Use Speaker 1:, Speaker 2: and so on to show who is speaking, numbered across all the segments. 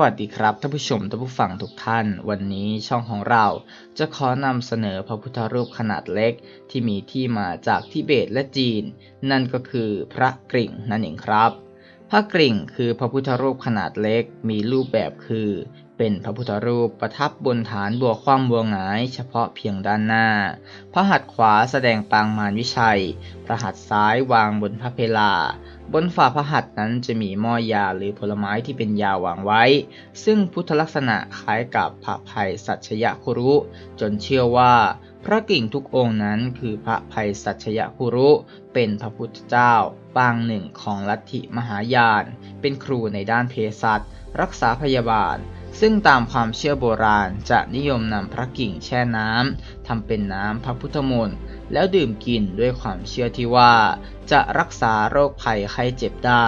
Speaker 1: วัสดีครับท่านผู้ชมท่านผู้ฟังทุกท่าน วันนี้ช่องของเราจะขอนำเสนอพระพุทธรูปขนาดเล็ก ที่มีที่มาจากทิเบตและจีน นั่นก็คือพระกริ่งนั่นเองครับ พระกริ่งคือพระพุทธรูปขนาดเล็กมีรูปแบบคือ เป็นพระพุทธรูปประทับบนฐานบัวคว่ำบัวหงาย เฉพาะเพียงด้านหน้า พระหัตถ์ขวาแสดงปางมารวิชัย พระหัตถ์ซ้ายวางบนพระเพลา บนฝ่าพระหัตถ์นั้นจะมีหม้อยาหรือผลไม้ที่เป็นยาวางไว้ ซึ่งพุทธลักษณะคล้ายกับพระภัยสัชยคุรุ จนเชื่อว่าพระกิ่งทุกองค์นั้นคือพระภัยสัชยคุรุ เป็นพระพุทธเจ้า ปางหนึ่งของลัทธิมหายาน เป็นครูในด้านเภสัชรักษาพยาบาล ซึ่งตามความเชื่อโบราณจะนิยมนำพระกิ่งแช่น้ำทำเป็นน้ำพระพุทธมนต์แล้วดื่มกินด้วยความเชื่อที่ว่า จะรักษาโรคภัยไข้เจ็บได้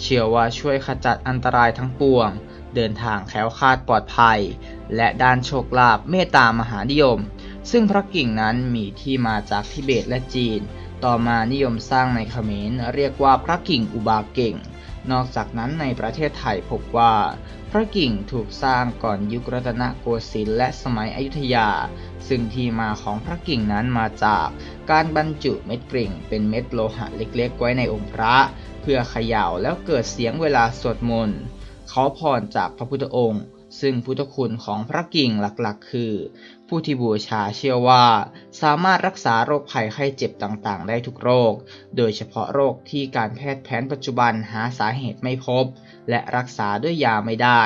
Speaker 1: เชื่อว่าช่วยขจัดอันตรายทั้งปวง เดินทางแคล้วคลาดปลอดภัย และด้านโชคลาภเมตตามหานิยม ซึ่งพระกิ่งนั้นมีที่มาจากทิเบตและจีน ต่อมานิยมสร้างในเขมรเรียกว่าพระกิ่งอุบาเก่ง นอกจากนั้นในประเทศไทยพบว่า พระกิ่งถูกสร้างก่อนยุครัตนโกสินทร์และสมัยอยุธยา ซึ่งที่มาของพระกิ่งนั้นมาจากการบรรจุเม็ดกริ่ง เป็นเม็ดโลหะเล็กๆ ไว้ในองค์พระ เพื่อเขย่าแล้วเกิดเสียงเวลาสวดมนต์ขอพรจากพระพุทธองค์ ซึ่งพุทธคุณของพระกิ่งหลักๆ คือ ผู้ที่บูชาเชื่อว่า สามารถรักษาโรคภัยไข้เจ็บต่างๆ ได้ทุกโรค โดยเฉพาะโรคที่การแพทย์แผนปัจจุบันหาสาเหตุไม่พบ และรักษาด้วยยาไม่ได้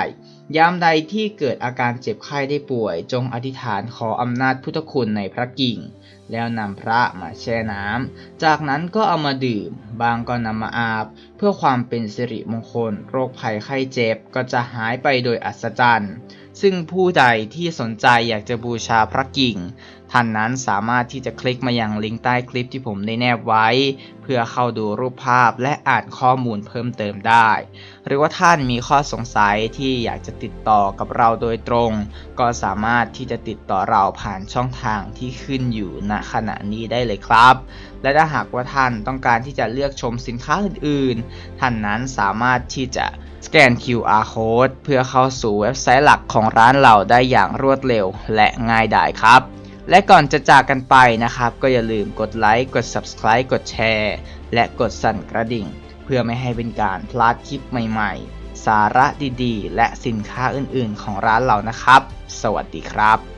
Speaker 1: ยามใดที่เกิดอาการเจ็บไข้ได้ป่วย จงอธิษฐานขออำนาจพุทธคุณในพระกิ่ง แล้วนำพระมาแช่น้ำ จากนั้นก็เอามาดื่ม บางก็นำมาอาบ เพื่อความเป็นสิริมงคล โรคภัยไข้เจ็บก็จะหายไปโดยอัศจรรย์ ซึ่งผู้ใดที่สนใจอยากจะบูชาพระกิ่ง ท่านนั้นสามารถที่จะคลิกมายังลิงก์ใต้คลิปที่ผมได้แนบไว้ เพื่อเข้าดูรูปภาพและอ่านข้อมูลเพิ่มเติมได้ หรือว่าท่านมีข้อสงสัยที่อยากจะติดต่อกับเราโดยตรง ก็สามารถที่จะติดต่อเราผ่านช่องทางที่ขึ้นอยู่ณขณะนี้ได้เลยครับ และถ้าหากว่าท่านต้องการที่จะเลือกชมสินค้าอื่นๆ ท่านนั้นสามารถที่จะสแกน QR code เพื่อเข้าสู่เว็บไซต์หลักของร้านเราได้อย่างรวดเร็วและง่ายดายครับ และก่อนจะจากกันไปนะครับ ก็อย่าลืมกดไลค์ กด Subscribe กดแชร์ และกดสั่นกระดิ่ง เพื่อไม่ให้เป็นการพลาดคลิปใหม่ๆ สาระดีๆ และสินค้าอื่นๆ ของร้านเรานะครับ สวัสดีครับ